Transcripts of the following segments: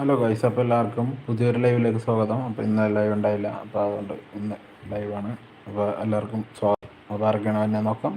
Hello guys അപ്പോൾ എല്ലാവർക്കും പുതിയൊരു ലൈവിലേക്ക് സ്വാഗതം. അപ്പോൾ ഇന്ന് ലൈവ് ഉണ്ടായില്ല. അപ്പോൾ അതുകൊണ്ട് ഇന്ന് ലൈവാണ് അപ്പോൾ എല്ലാവർക്കും സ്വാഗതം അപ്പോൾ ആരൊക്കെയാണ് എന്നെ നോക്കാം.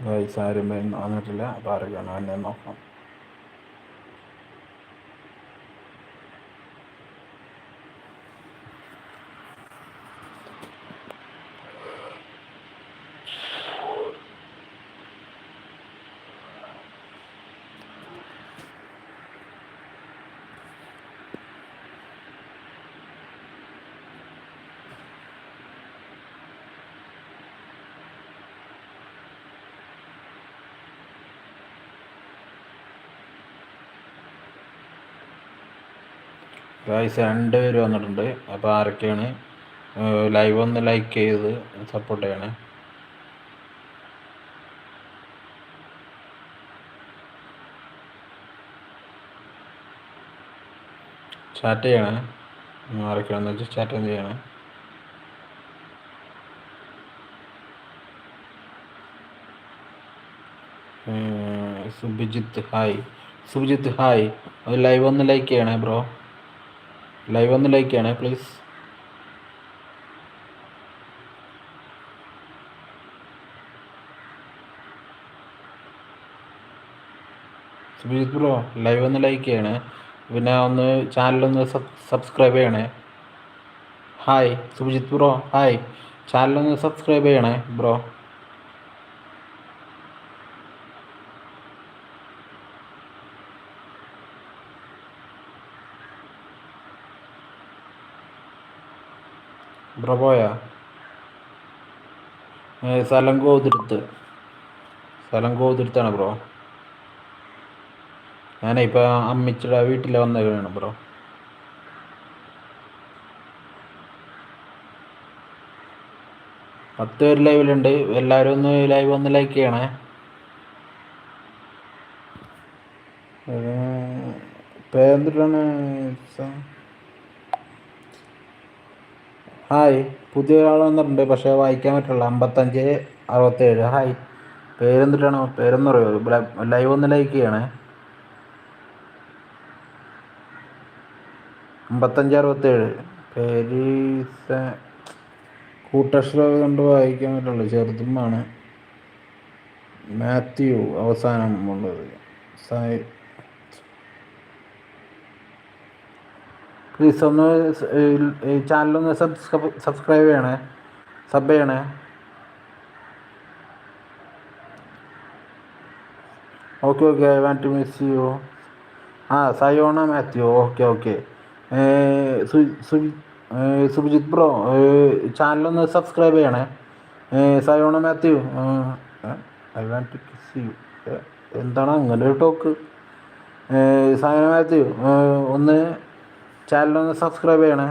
ഗൈസ് ആരും വന്നിട്ടില്ല അപ്പോൾ ആരൊക്കെയാണ് എന്നെ നോക്കാം ഗൈസ് രണ്ട് പേര് വന്നിട്ടുണ്ട്. അപ്പോൾ ആരൊക്കെയാണ്? ലൈവ് ഒന്ന് ലൈക്ക് ചെയ്ത് സപ്പോർട്ട് ചെയ്യണേ. ചാറ്റ് ചെയ്യണേ. ആരൊക്കെയാണെന്ന് വെച്ചാൽ ചാറ്റ് ചെയ്യണേ. സുബിജിത്ത് ഹായ് സുബിജിത്ത് ഹായ് അത് ലൈവ് ഒന്ന് ലൈക്ക് ചെയ്യണേ ബ്രോ ലൈവ് ഒന്ന് ലൈക്ക് ചെയ്യണേ പ്ലീസ് സുബീത് ബ്രോ ലൈവ് ഒന്ന് ലൈക്ക് ചെയ്യണേ. പിന്നെ ഒന്ന് ചാനലൊന്ന് സബ്സ്ക്രൈബ് ചെയ്യണേ. ഹായ് സുബിജിത് ബ്രോ ഹായ് ചാനലൊന്ന് സബ്സ്ക്രൈബ് ചെയ്യണേ ബ്രോ ബ്രോ പോയാ? സ്ഥലം കോതിരുത്ത് സ്ഥലം കോതിരുത്താണ് ബ്രോ. ഞാനേ ഇപ്പോൾ അമ്മിച്ചിട വീട്ടിൽ വന്നേക്കാണ് ബ്രോ. പത്ത് പേര് ലൈവിലുണ്ട്. എല്ലാവരും ഒന്ന് ലൈവ് ഒന്ന് ലൈക്ക് ചെയ്യണേ. പേരെന്തിട്ടാണ്? ഹായ് പുതിയ ഒരാൾ വന്നിട്ടുണ്ട് പക്ഷേ വായിക്കാൻ പറ്റില്ല. അമ്പത്തഞ്ച് അറുപത്തേഴ്. ഹായ് പേരെന്തിട്ടാണ്? പേരെന്ന് പറയുമോ ലൈവ് ഒന്ന് ലൈക്ക് ചെയ്യണേ. അമ്പത്തഞ്ച് അറുപത്തേഴ്. പേര് കൂട്ടക്ഷരം കൊണ്ട് വായിക്കാൻ പറ്റുള്ളൂ ചെറുതുമാണ് മാത്യു അവസാനം ഉള്ളത്. സായി പ്ലീസ് ഒന്ന് ചാനലൊന്ന് സബ്സ്ക്രൈബ് ചെയ്യണേ. സബ് ചെയ്യണേ. Okay okay I want to miss you ah Sayona Mathew okay okay Subhijith bro ചാനലൊന്ന് സബ്സ്ക്രൈബ് ചെയ്യണേ. Sayona Mathew I want to kiss you എന്താണ് അങ്ങനെ ഒരു ടോക്ക് സയോണ മാത്യു ഒന്ന് ചാനലൊന്ന് സബ്സ്ക്രൈബ് ചെയ്യണേ.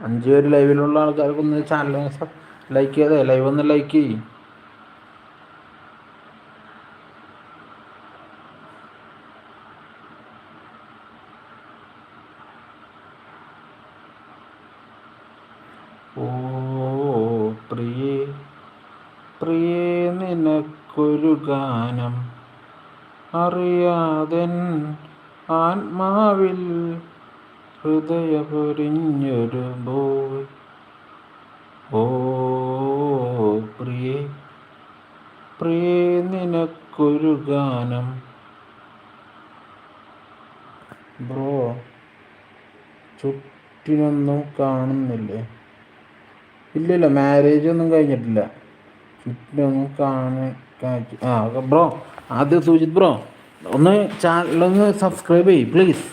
അഞ്ച് പേര് ലൈവിലുള്ള ആൾക്കാർക്കൊന്ന് ചാനൽ ലൈക്ക് ചെയ്തേ. ലൈവ് ഒന്ന് ലൈക്ക് ചെയ്യും ഓ പ്രിയേ പ്രിയേ നിനക്കൊരു ഗാനം അറിയാതൻ ആത്മാവിൽ ഹൃദയപൊരിഞ്ഞൊരു ബോയ് ഓ പ്രിയേ പ്രിയേ നിനക്കൊരു ഗാനം. ബ്രോ ചുറ്റിനൊന്നും കാണുന്നില്ലേ? ഇല്ലല്ലോ മാരേജ് ഒന്നും കഴിഞ്ഞിട്ടില്ല. ചുറ്റിനൊന്നും കാണാൻ ആ ബ്രോ ആദ്യം സൂചിത് ബ്രോ ഒന്ന് ചാനലൊന്ന് സബ്സ്ക്രൈബ് ചെയ്യും പ്ലീസ്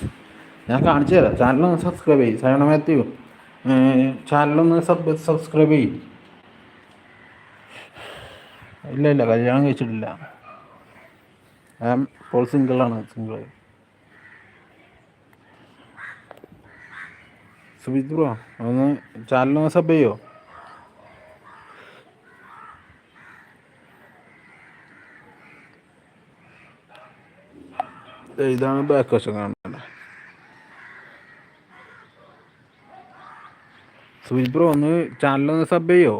ഞാൻ കാണിച്ചു തരാം. ചാനലൊന്ന് സബ്സ്ക്രൈബ് ചെയ്യും. സയണ മാത്യു. ചാനലൊന്ന് സബ് സബ്സ്ക്രൈബ് ചെയ്യും. ഇല്ല ഇല്ല കല്യാണം കഴിച്ചിട്ടില്ല. ഞാൻ ഇപ്പോൾ സിംഗിളാണ് സിംഗിൾ സുബിത് ബ്രോ ഒന്ന് ചാനലൊന്ന് സബ് ചെയ്യോ? ഇതാണ് ബാക്ക് വശം കാണുന്നത്. സുജിത് ബ്രോ ഒന്ന് ചാനലൊന്ന് സബ് ചെയ്യോ?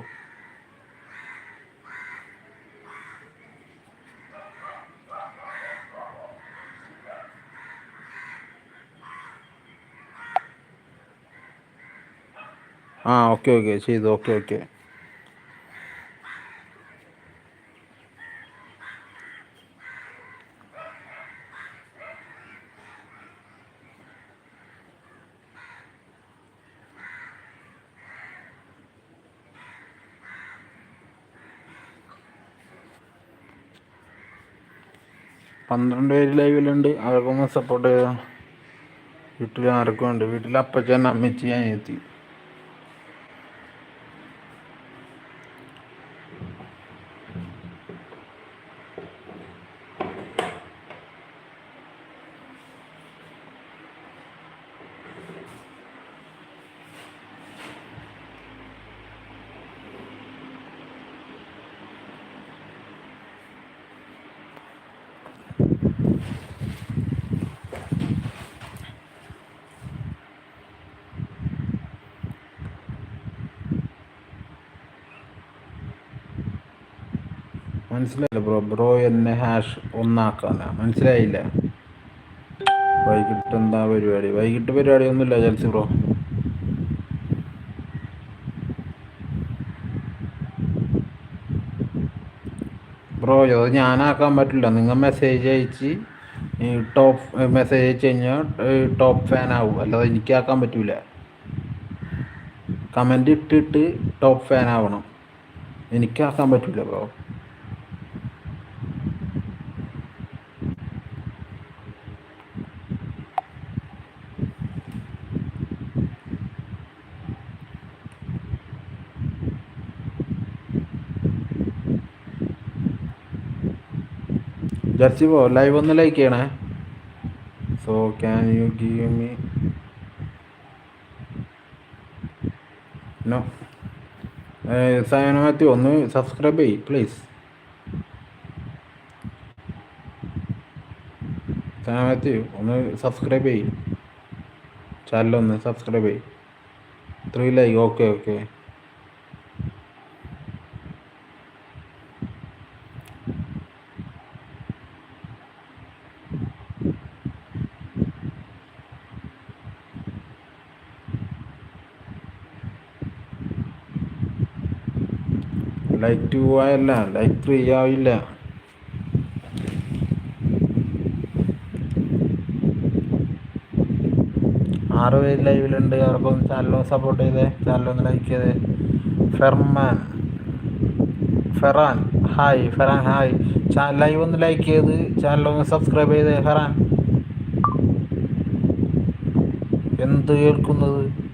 ആ ഓക്കെ ഓക്കെ ചെയ്തു. ഓക്കെ ഓക്കെ പന്ത്രണ്ട് പേര് ലൈവിലുണ്ട്. അവർക്കൊന്ന് സപ്പോർട്ട് ചെയ്താൽ വീട്ടിൽ ആർക്കും ഉണ്ട്. വീട്ടിൽ അപ്പച്ചൻ അമ്മച്ചി അനിയത്തി. മനസ്സിലായില്ല ബ്രോ. ബ്രോ എന്നെ ഹാഷ് ഒന്നാക്കാന. മനസ്സിലായില്ല. വൈകിട്ട് എന്താ പരിപാടി? വൈകിട്ട് പരിപാടി ഒന്നുമില്ല ജൽസി ബ്രോ. ബ്രോ അത് ഞാനാക്കാൻ പറ്റില്ല. നിങ്ങൾ മെസ്സേജ് അയച്ച് ടോപ്പ് മെസ്സേജ് അയച്ചു കഴിഞ്ഞാൽ ടോപ്പ് ഫാൻ ആവും. അല്ലാതെ എനിക്കാക്കാൻ പറ്റില്ല കമന്റ് ഇട്ടിട്ട് ടോപ്പ് ഫാൻ ആവണം. എനിക്കാക്കാൻ പറ്റില്ല ബ്രോ. ജർസി പോ ലൈവ് ഒന്ന് ലൈക്ക് ചെയ്യണേ. So can you give me no Sayana Mathew ഒന്ന് സബ്സ്ക്രൈബ് ചെയ്യ് പ്ലീസ് സയന മാത്യു ഒന്ന് സബ്സ്ക്രൈബ് ചെയ്യ്. ചാനലൊന്ന് സബ്സ്ക്രൈബ് ചെയ്യ്. Three like okay okay like പോയല്ല light free ആവില്ല ആറ് പേര് ലൈവിലുണ്ട്. അവർക്കൊന്ന് ചാനലും സപ്പോർട്ട് ചെയ്തേ? ചാനലൊന്ന് ലൈക്ക് ചെയ്തേ. Ferman. Feran. Hi Feran hi live ഒന്ന് ലൈക്ക് ചെയ്ത് ചാനലൊന്ന് സബ്സ്ക്രൈബ് ചെയ്തേ ഫെറാൻ. എന്ത് കേൾക്കുന്നത്?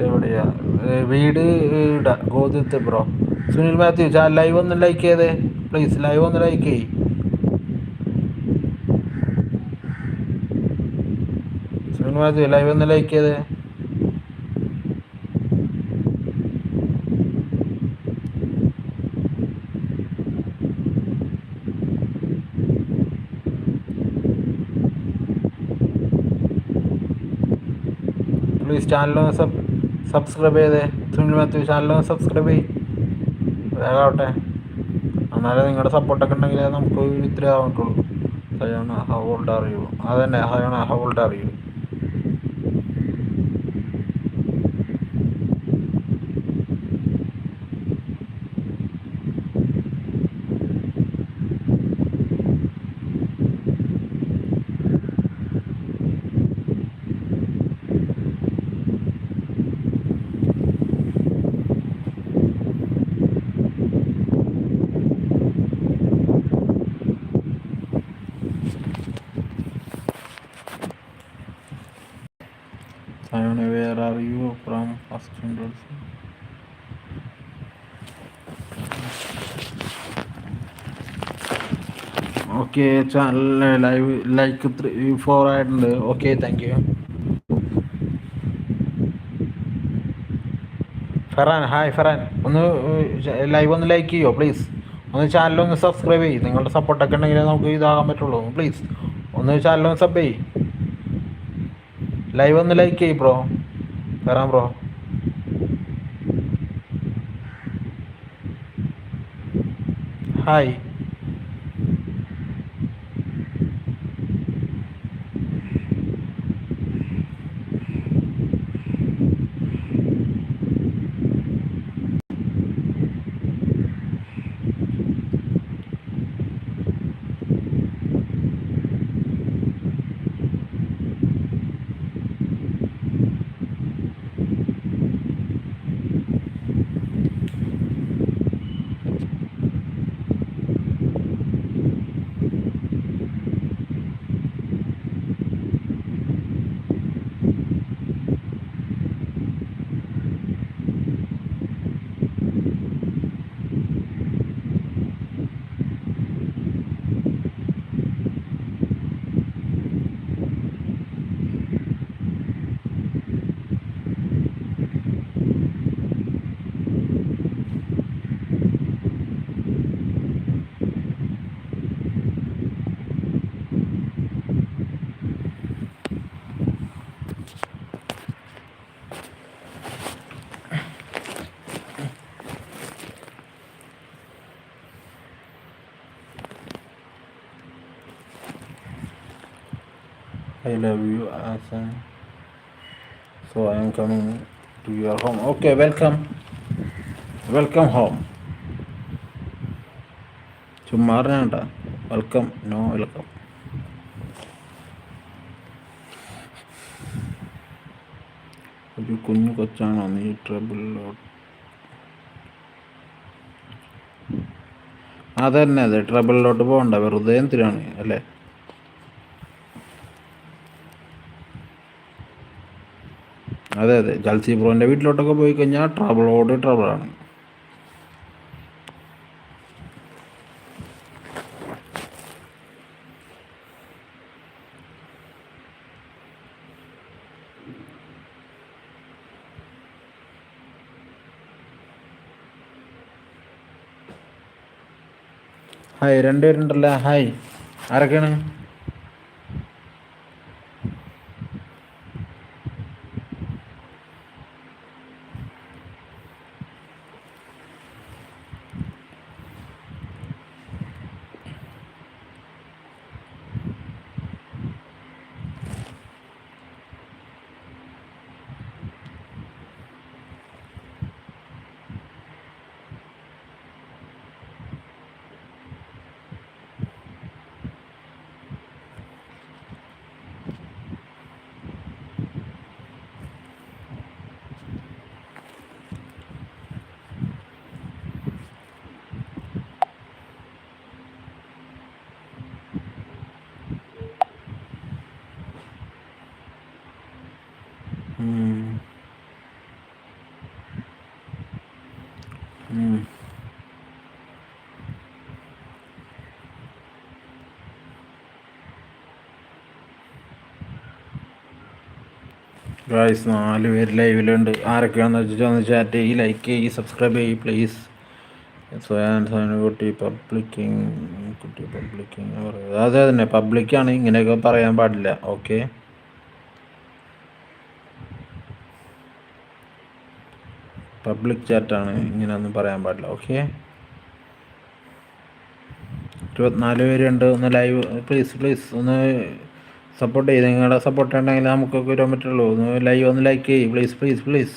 വീട് എവിടെയാ? വീട് ഇടാ ഗോതിത്ത് ബ്രോ. സുനിൽ മാത്യു ചാ ലൈവ് ഒന്ന് ലൈക്ക് ചെയ്തേ. പ്ലീസ് ലൈവ് ഒന്ന് ലൈക്ക് ചെയ്യ്. സുനിൽ മാത്യു ലൈവ് ഒന്ന് ലൈക്ക് ചെയ്തേ. പ്ലീസ് സബ് സബ്സ്ക്രൈബ് ചെയ്തേ. സുനിൽ മാത്യു ചാനലൊന്ന് സബ്സ്ക്രൈബ് ചെയ്യും. വേഗാവട്ടെ. എന്നാലേ നിങ്ങളുടെ സപ്പോർട്ടൊക്കെ ഉണ്ടെങ്കിലേ നമുക്ക് ഇത്ര ആവട്ടുള്ളൂ Hayona how old are you? അതന്നെ Hayona how old are where are you from? First from okay channel live like three four ആയിട്ടുണ്ട്. Okay thank you Feran hi Feran. ഒന്ന് ലൈവ് ഒന്ന് ലൈക്ക് ചെയ്യോ പ്ലീസ് ഒന്ന് ചാനലൊന്ന് സബ്സ്ക്രൈബ് ചെയ്യും. നിങ്ങളുടെ സപ്പോർട്ടൊക്കെ ഉണ്ടെങ്കിൽ നമുക്ക് ഇതാകാൻ പറ്റുള്ളൂ. പ്ലീസ് ഒന്ന് ചാനലൊന്ന് സബ് ചെയ്യ്. ലൈവ് ഒന്ന് ലൈക്ക് ചെയ്യ് ബ്രോ വരാം bro hi I love you, Asan. So I am coming to your home. Okay, welcome. Welcome home. ചുമ്മാ വെൽക്കം നോ വെൽക്കം ഒരു കുഞ്ഞു കൊച്ചാണോ നീ ട്രബിളിലോട്ട് അതന്നെ അതെ ട്രബിളിലോട്ട് പോകണ്ട വെറുതെ എന്തിനാണ് അല്ലേ അതെ അതെ. ജൽസി ബ്രോന്റെ വീട്ടിലോട്ടൊക്കെ പോയി കഴിഞ്ഞാൽ ട്രബിളോട് ട്രബിളാണ് ഹായ് രണ്ടുപേരുണ്ടല്ലോ. ഹായ് ആരൊക്കെയാണ്? ഗായ്സ് നാല് പേര് ലൈവിലുണ്ട് ആരൊക്കെയാണെന്ന് വെച്ചാൽ ഒന്ന് ചാറ്റ് ചെയ്യ് ലൈക്ക് ചെയ്യ് സബ്സ്ക്രൈബ് ചെയ്യ് പ്ലീസ് കുട്ടി പബ്ലിക്കിങ് കുട്ടി പബ്ലിക്കിങ് അതെ തന്നെ പബ്ലിക്കാണ് ഇങ്ങനെയൊക്കെ പറയാൻ പാടില്ല. ഓക്കെ പബ്ലിക് ചാറ്റാണ് ഇങ്ങനെയൊന്നും പറയാൻ പാടില്ല ഓക്കെ ഇരുപത്തിനാല് പേരുണ്ട് ഒന്ന് ലൈവ് പ്ലീസ് പ്ലീസ് ഒന്ന് സപ്പോർട്ട് ചെയ്ത് നിങ്ങളുടെ സപ്പോർട്ട് ഉണ്ടെങ്കിൽ നമുക്കൊക്കെ വരാൻ പറ്റുള്ളൂ. ഒന്ന് ലൈവ് ഒന്ന് ലൈക്ക് ചെയ്യ് please please please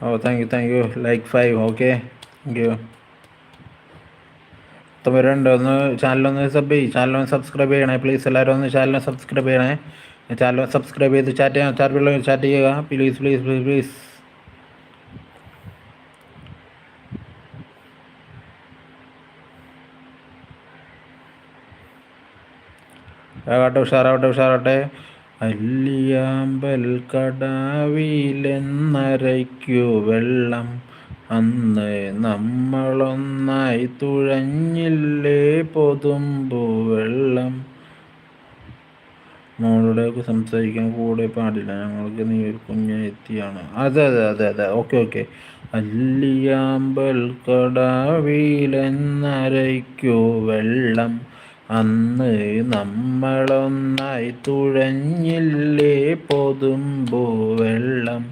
oh thank you thank you like five okay you പേരുണ്ട് ഒന്ന് ചാനലൊന്ന് സബ് ചെയ്യ്. ചാനലൊന്ന് സബ്സ്ക്രൈബ് ചെയ്യണേ പ്ലീസ് എല്ലാവരും ഒന്ന് ചാനലിനെ സബ്സ്ക്രൈബ് ചെയ്യണേ. ചാനൽ സബ്സ്ക്രൈബ് ചെയ്ത് ചാറ്റ് ചെയ്യാം. ചാറ്റ് ചാറ്റ് ചെയ്യുക. പ്ലീസ് പ്ലീസ് പ്ലീസ് പ്ലീസ് ആകട്ടെ ഉഷാറാവട്ടെ ഉഷാറാവട്ടെ. അല്ലിയാമ്പൽ കടാവിലെന്നരയ്ക്കു വെള്ളം. അന്ന് നമ്മളൊന്നായി തുഴഞ്ഞില്ലേ പൊതുമ്പു വെള്ളം? ഒക്കെ സംസാരിക്കാൻ കൂടെ പാടില്ല. ഞങ്ങൾക്ക് നീ ഒരു കുഞ്ഞെത്തിയാണ് അതെ അതെ അതെ അതെ. Okay okay. അല്ലിയാമ്പൽ കടാവിയിലെന്നരയ്ക്കോ വെള്ളം. അന്ന് നമ്മളൊന്നായി തുഴഞ്ഞില്ലേ പൊതുമ്പോ വെള്ളം.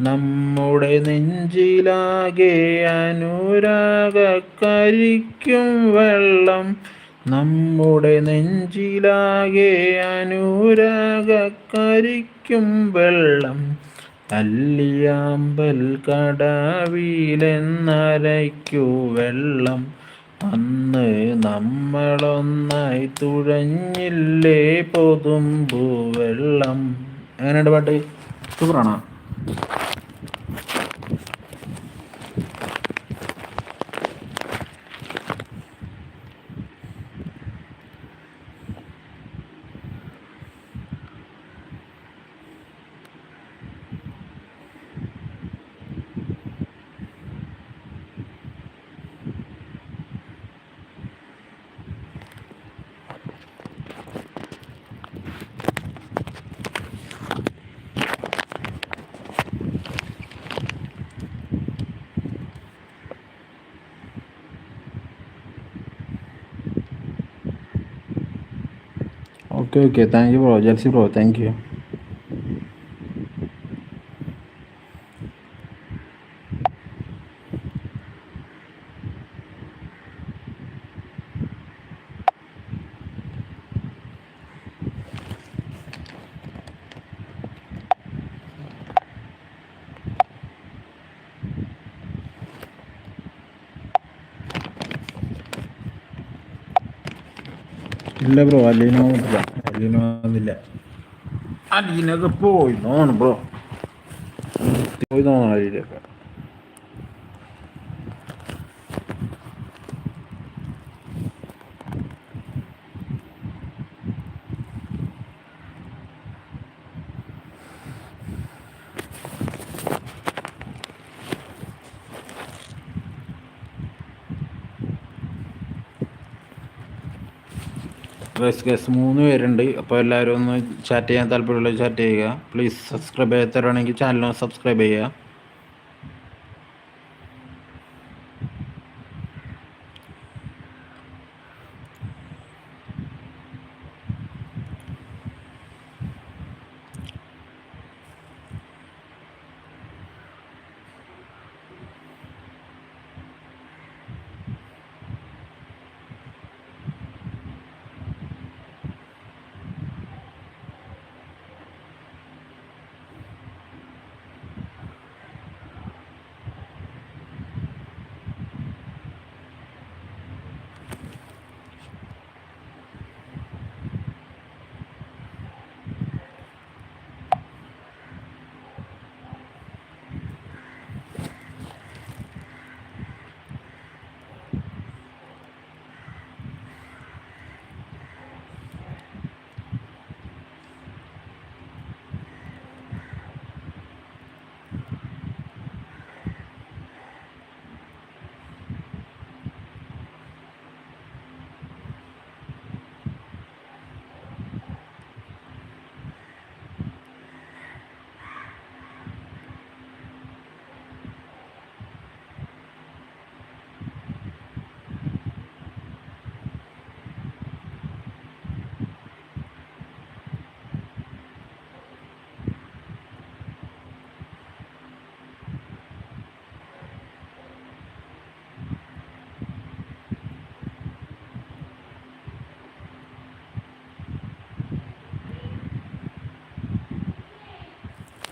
നമ്മുടെ നെഞ്ചിലാകെ അനുരാഗക്കരിക്കും വെള്ളം. നമ്മുടെ നെഞ്ചിലാകെ അനുരാഗക്കരിക്കും വെള്ളം. അല്ലിയാമ്പൽ കടാവിലെന്നരയ്ക്കു വെള്ളം. അന്ന് നമ്മളൊന്നായി തുഴഞ്ഞില്ലേ പൊതുമ്പു വെള്ളം എങ്ങനെയുണ്ട് പാട്ട്? സൂപ്പറാണോ. Okay okay thank you bro Jelsy bro thank you ഇല്ല ബ്രോ അലീന വന്നിട്ടില്ല വന്നില്ല അലീനൊക്കെ പോയി. തോന്നുന്നു ബ്രോ. പോയി തോന്നുന്നു അലീനൊക്കെ ഗസ് ഗസ് മൂന്ന് പേരുണ്ട്. അപ്പോൾ എല്ലാവരും ഒന്ന് ചാറ്റ് ചെയ്യാൻ താല്പര്യമുള്ള ചാറ്റ് ചെയ്യുക. പ്ലീസ് സബ്സ്ക്രൈബ് ചെയ്യാത്തവരാണെങ്കിൽ ചാനൽ സബ്സ്ക്രൈബ് ചെയ്യുക.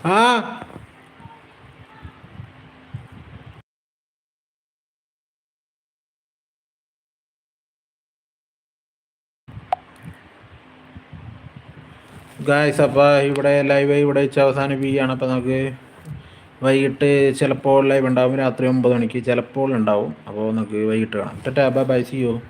ആ. ഗായ്സ് അപ്പോൾ ഇവിടെ ലൈവ് ഇവിടെ വെച്ച് അവസാനിപ്പിക്കുകയാണ്. അപ്പോൾ നമുക്ക് വൈകിട്ട് ചിലപ്പോൾ ലൈവ് ഉണ്ടാവും. രാത്രി ഒമ്പത് മണിക്ക് ചിലപ്പോൾ ഉണ്ടാവും. അപ്പോൾ നമുക്ക് വൈകിട്ട് കാണാം. ടാ ബൈ ബൈ സി യു